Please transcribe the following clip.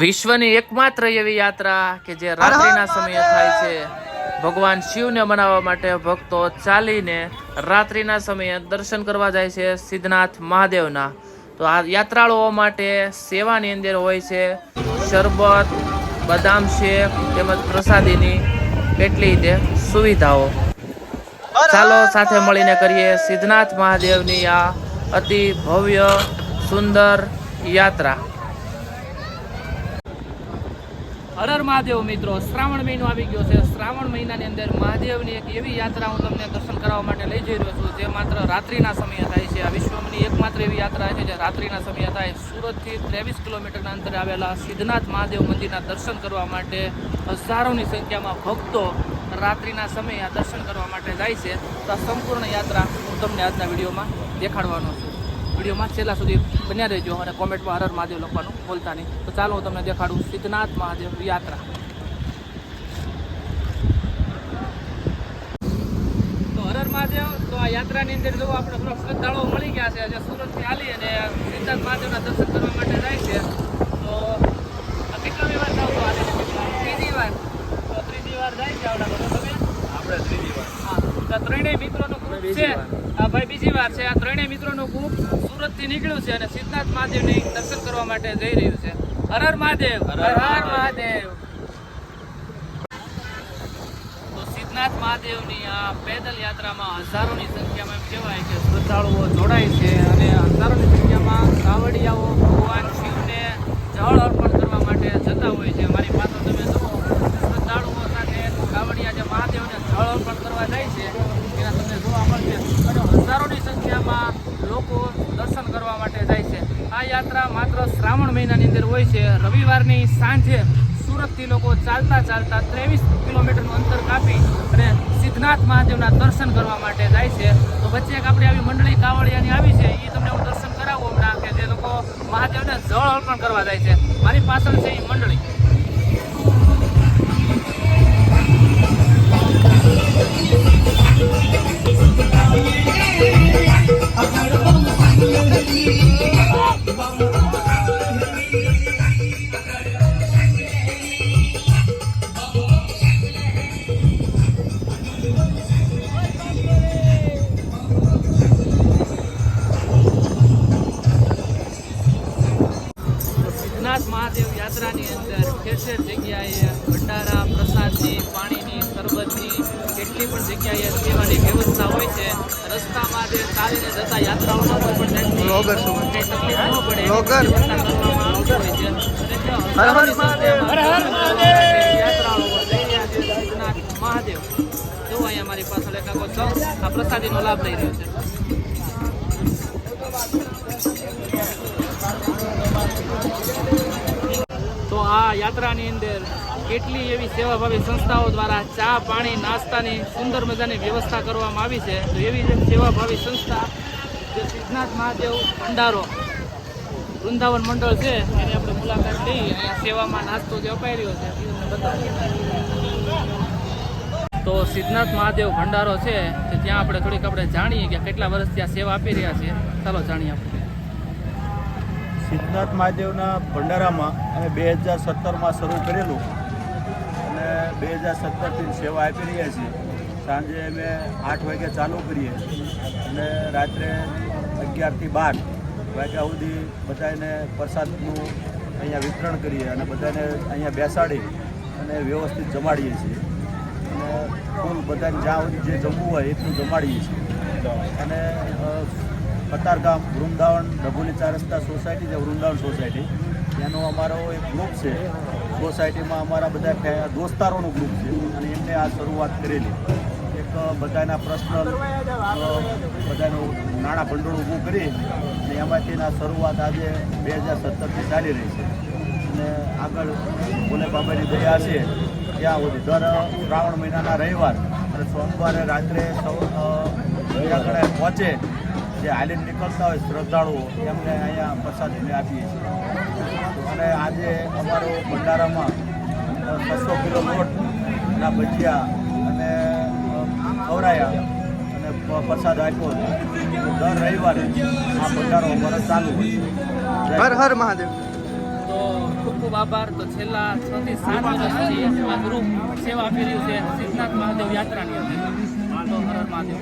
વિશ્વની એકમાત્ર એવી યાત્રા કે જે રાત્રિના સમયે થાય છે. ભગવાન શિવને મનાવવા માટે ભક્તો ચાલીને રાત્રિના સમયે દર્શન કરવા જાય છે સિદ્ધનાથ મહાદેવના. તો આ યાત્રાળુઓ માટે સેવાની અંદર હોય છે શરબત બદામ શેક તેમજ પ્રસાદીની કેટલી તે સુવિધાઓ. ચાલો સાથે મળીને કરીએ સિદ્ધનાથ મહાદેવની આ અતિ ભવ્ય સુંદર યાત્રા. હર હર મહાદેવ મિત્રો, શ્રાવણ મહિનો આવી ગયો છે. શ્રાવણ મહિનાની અંદર મહાદેવની એક એવી યાત્રા હું તમને દર્શન કરાવવા માટે લઈ જઈ રહ્યો છું, જે માત્ર રાત્રિના સમયે થાય છે. આ વિશ્વની એકમાત્ર એવી યાત્રા છે જે રાત્રિના સમયે થાય. સુરતથી ત્રેવીસ કિલોમીટરના અંતરે આવેલા સિદ્ધનાથ મહાદેવ મંદિરના દર્શન કરવા માટે હજારોની સંખ્યામાં ભક્તો રાત્રિના સમયે આ દર્શન કરવા માટે જાય છે. તો આ સંપૂર્ણ યાત્રા હું તમને આજના વિડીયોમાં દેખાડવાનો છું. વિડીયોમાં છેલ્લા સુધી બન્યા રહેજો અને કોમેન્ટમાં હર હર મહાદેવ લખવાનું બોલતા નહીં. તો ચાલો હું તમને દેખાડું સિદ્ધનાથ મહાદેવ યાત્રા. તો હર હર મહાદેવ તો આ યાત્રાની અંદર જો આપણે થોડા શ્રદ્ધાળુઓ મળી ગયા છે જે સુરતથી હાલી અને સિદ્ધનાથ મહાદેવના દર્શન કરવા માટે જાય છે. તો કેટલામી વાર જાવ તો આજે? ત્રીજી વાર. તો ત્રીજી વાર જાય છે આવડા બધા તમે? આપણે ત્રીજી વાર. હા. તો ત્રણેય મિત્રોનો ગ્રુપ છે. ભાઈ બીજી વાર છે. આ ત્રણેય મિત્રોનું ગ્રુપ સુરતથી નીકળ્યું છે અને સિદ્ધનાથ મહાદેવની દર્શન કરવા માટે જઈ રહ્યું છે. હર હર મહાદેવ. હર હર હર હર મહાદેવ. તો સિદ્ધનાથ મહાદેવની આ પેદલ યાત્રામાં હજારોની સંખ્યામાં એમ કહેવાય કે શ્રદ્ધાળુઓ જોડાય છે અને હજારોની સંખ્યામાં કાવડિયાઓ ભગવાન શિવને જળ અર્પણ કરવા માટે જતા હોય છે મારી પાસે તમે જુઓ શ્રદ્ધાળુઓ સાથે કાવડિયા જે મહાદેવને જળ અર્પણ કરવા જાય છે એના તમને જોવા મળશે અને હજારોની સંખ્યામાં લોકો દર્શન કરવા માટે જાય છે. આ યાત્રા માત્ર શ્રાવણ મહિનાની અંદર હોય છે. રવિવારની સાંજે સુરતથી લોકો ચાલતા ચાલતા ત્રેવીસ કિલોમીટરનું અંતર કાપી અને સિદ્ધનાથ મહાદેવના દર્શન કરવા માટે જાય છે. તો વચ્ચે એક આપણે આવી મંડળી કાવડિયાની આવી છે. એ તમને હું દર્શન કરાવું હમણાં કે જે લોકો મહાદેવને જળ અર્પણ કરવા જાય છે. મારી પાછળ છે એ મંડળી. મહાદેવ યાત્રાની અંદર ઠેર જગ્યાએ ભંડારા પ્રસાદની પાણીની શરબતની કેટલી પણ જગ્યાએ સેવાની વ્યવસ્થા હોય છે. રસ્તામાં જે ચાલીને જતા યાત્રાઓમાં પણ કંઈ તકલીફ ન પડે. વ્યવસ્થા કરવામાં આવતી હોય છે મહાદેવ. યાત્રાળુઓ જો અહીંયા મારી પાસે એક છો આ પ્રસાદીનો લાભ લઈ રહ્યો છે. આ યાત્રાની અંદર કેટલી એવી સેવાભાવી સંસ્થાઓ દ્વારા ચા, પાણી, નાસ્તાની સુંદર મજાની વ્યવસ્થા કરવામાં આવી છે, તો એવી જ સેવાભાવી સંસ્થા જે સિદ્ધનાથ મહાદેવ ભંડારો વૃંદાવન મંડળ છે, એની આપણે મુલાકાત લઈ સેવામાં નાસ્તો જે અપાઈ રહ્યો છે તો સિદ્ધનાથ મહાદેવ ભંડારો છે ત્યાં આપણે થોડીક આપણે જાણીએ કે કેટલા વર્ષ ત્યાં સેવા આપી રહ્યા છે ચાલો જાણીએ આપણે. સિદ્ધનાથ મહાદેવના ભંડારામાં અમે બે હજાર સત્તરમાં શરૂ કરેલું. અને બે હજાર સત્તરથી સેવા આપી રહ્યા છીએ. સાંજે અમે આઠ વાગે ચાલુ કરીએ. અને રાત્રે અગિયારથી બાર વાગ્યા સુધી બધાને પ્રસાદનું અહીંયા વિતરણ કરીએ અને બધાને અહીંયા બેસાડી અને વ્યવસ્થિત જમાડીએ છીએ. અને ફૂલ બધાને જ્યાં સુધી જે જમવું હોય એટલું જમાડીએ છીએ. અને કતારગામ વૃંદાવન ડભોલી ચાર રસ્તા સોસાયટી છે, વૃંદાવન સોસાયટી. એનો અમારો એક ગ્રુપ છે. સોસાયટીમાં અમારા બધા દોસ્તારોનું ગ્રુપ છે અને એમને આ શરૂઆત કરેલી. એક બધાના પર્સનલ બધાનું નાણાં ભંડોળ ઊભું કરી અને એમાંથી એના શરૂઆત આજે બે હજાર સત્તરથી ચાલી રહી છે. અને આગળ ભોલે બાબાની દયા છે ત્યાં સુધી દર શ્રાવણ મહિનાના રવિવાર અને સોમવારે રાત્રે સૌ પહોંચે જે હાલીને નીકળતા હોય શ્રદ્ધાળુઓ એમને અહીંયા પ્રસાદ અમે આપીએ છીએ. અને આજે અમારો ભંડારામાં છસો કિલો લોટના ભજીયા અને ખવરાયા ખવડાયા અને પ્રસાદ આપ્યો. હતો દર રવિવારે આ ભંડારો અમારો ચાલુ હોય છે. હર હર મહાદેવ. તો તો ખૂબ ખૂબ આભાર. તો છેલ્લા છ થી સાત વર્ષથી આ ગ્રુપ સેવા આપી રહ્યું છે. સિદ્ધનાથ મહાદેવ યાત્રાની અંદર. તો હર હર મહાદેવ.